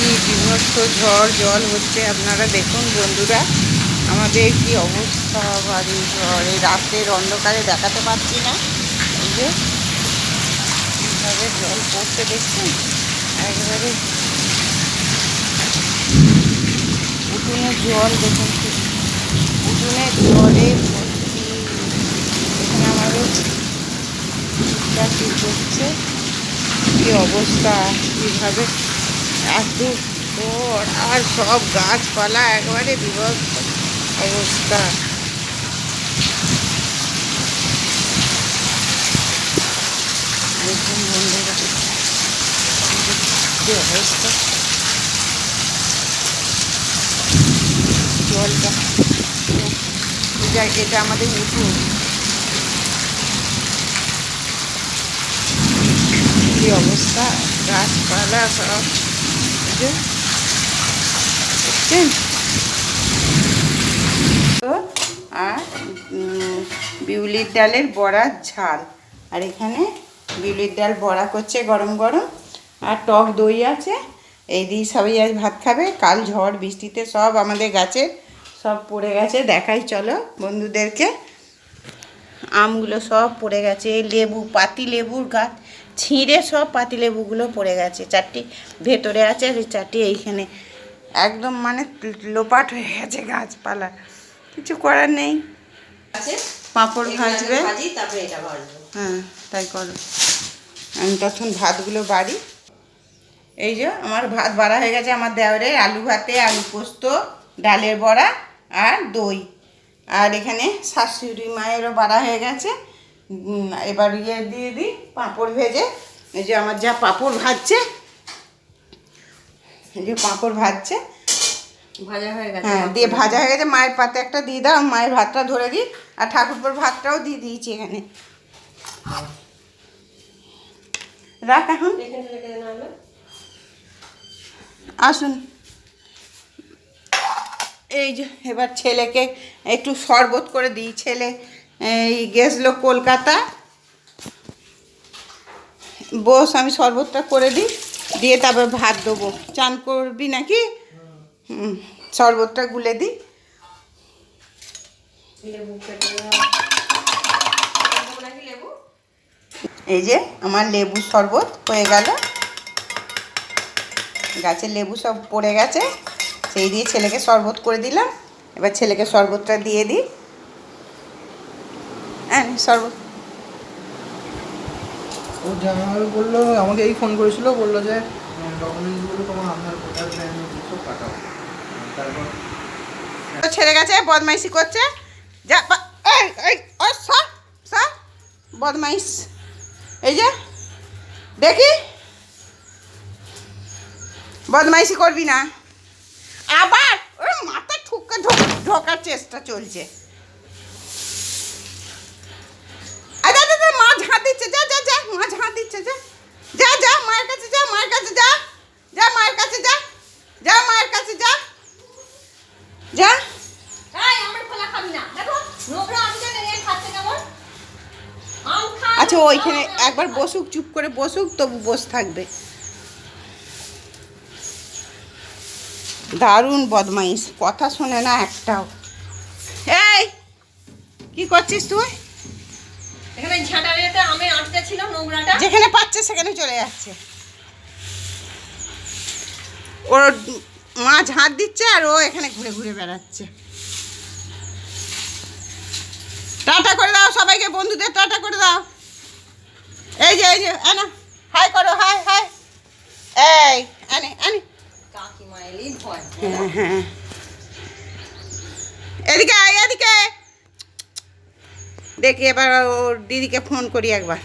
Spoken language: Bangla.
কি বিভৎস ঝড়, জল হচ্ছে আপনারা দেখুন বন্ধুরা। আমাদের কি অবস্থা বাড়ি ঝড়, এই রাতের অন্ধকারে দেখাতে পারছি না। এই যে কীভাবে জল পড়তে দেখছেন? একবারে উঠোনে জল দেখুন কি। উঠোনে জলে ভর্তি। এখানে আমাদের চাকরি করছে কি অবস্থা, কীভাবে এত ঝড় আর সব গাছপালা একবারে বিভক্ত অবস্থা। দেখুন বন্ধুরা, কি অবস্থা। জলটা এটা এটা আমাদের উঠুন কি অবস্থা? গাছপালা সব আর বিউলির ডালের বড়ার ঝাল। আর এখানে বিউলির ডাল বড়া করছে গরম গরম। আর টক দই আছে। এই দিয়ে সবাই আজ ভাত খাবে। কাল ঝড়, বৃষ্টিতে সব আমাদের গাছের সব পড়ে গেছে। দেখাই, চলো বন্ধুদেরকে। আমগুলো সব পড়ে গেছে লেবু পাতি লেবুর গাছ ছিঁড়ে সব পাতি লেবুগুলো পড়ে গেছে। চারটি ভেতরে আছে আর চারটি এইখানে। একদম মানে লোপাট হয়ে গেছে গাছপালা। কিছু করার নেই। আছে। পাঁপড় ভাজবে। হ্যাঁ তাই করো। আমি তখন ভাতগুলো বাড়ি। এই যে আমার ভাত বাড়া হয়ে গেছে আমার দেওরে আলু ভাতে আলু পোস্ত ডালের বড়া আর দই। আর এখানে শাশুড়ি মায়েরও বাড়া হয়ে গেছে। এবার ইয়ে দিয়ে দিই পাঁপড় ভেজে। এই যে আমার যা পাঁপড় ভাজছে এই যে পাঁপড় ভাজছে। ভাজা হয়ে গেছে হ্যাঁ দিয়ে ভাজা হয়ে গেছে। মায়ের পাতে একটা দিয়ে দাও মায়ের ভাতটা ধরে দিই। আর ঠাকুরপুর ভাতটাও দিয়ে দিয়েছি এখানে। রাখ এখন। আসুন। এই যে, এবার ছেলেকে একটু শরবত করে দিই। ছেলে, এই গেছলো কলকাতা। বস, আমি শরবতটা করে দিই, দিয়ে তারপর ভাত দেবো। চান করবি নাকি? শরবতটা গুলে দিই? এই যে, আমার লেবু শরবত হয়ে গেল। গাছে লেবু সব পড়ে গেছে। সেই দিয়ে ছেলেকে শরবত করে দিলাম। এবার ছেলেকে শরবতটা দিয়ে দিই। হ্যাঁ শরবত। ও জামাল বলল আমাকে এই ফোন করেছিল বলল যে ডকুমেন্টসগুলো তোমার আধার ভোটার প্যান সব পাঠাও। তারপর ছেড়ে গেছে বদমাইশি করছে। যা এই এই ও সর বদমাইশ। এই যে দেখি। বদমাইশি করবি না। আবার ওর মাথা ঠুকে ঢোক- ঢোকার চেষ্টা চলছে। মা ঝাঁ দিচ্ছে যা যা যা মা ঝাঁ দিচ্ছে যা। যা যা মায়ের কাছে যা মায়ের কাছে যা। যা মায়ের কাছে যা। যা মায়ের কাছে যা। যা। আচ্ছা ওইখানে একবার বসুক চুপ করে বসুক তবু বস থাকবে। দারুণ বদমাইশ। কথা শোনে না একটাও। এই কি করছিস তুই? এখানে ঝাঁটার ইয়েতে আমে আটকে ছিল নোংরাটা। যেখানে পাচ্ছে সেখানে চলে যাচ্ছে। ওর মা ঝাঁট দিচ্ছে আর ও এখানে ঘুরে ঘুরে বেড়াচ্ছে। টাটা করে দাও সবাইকে বন্ধুদের টাটা করে দাও। এই যে এই যে আনা হাই করো হাই হাই। এই আনে আনে হ্যাঁ হ্যাঁ এদিকে এদিকে দেখি এবার ওর দিদিকে ফোন করি একবার।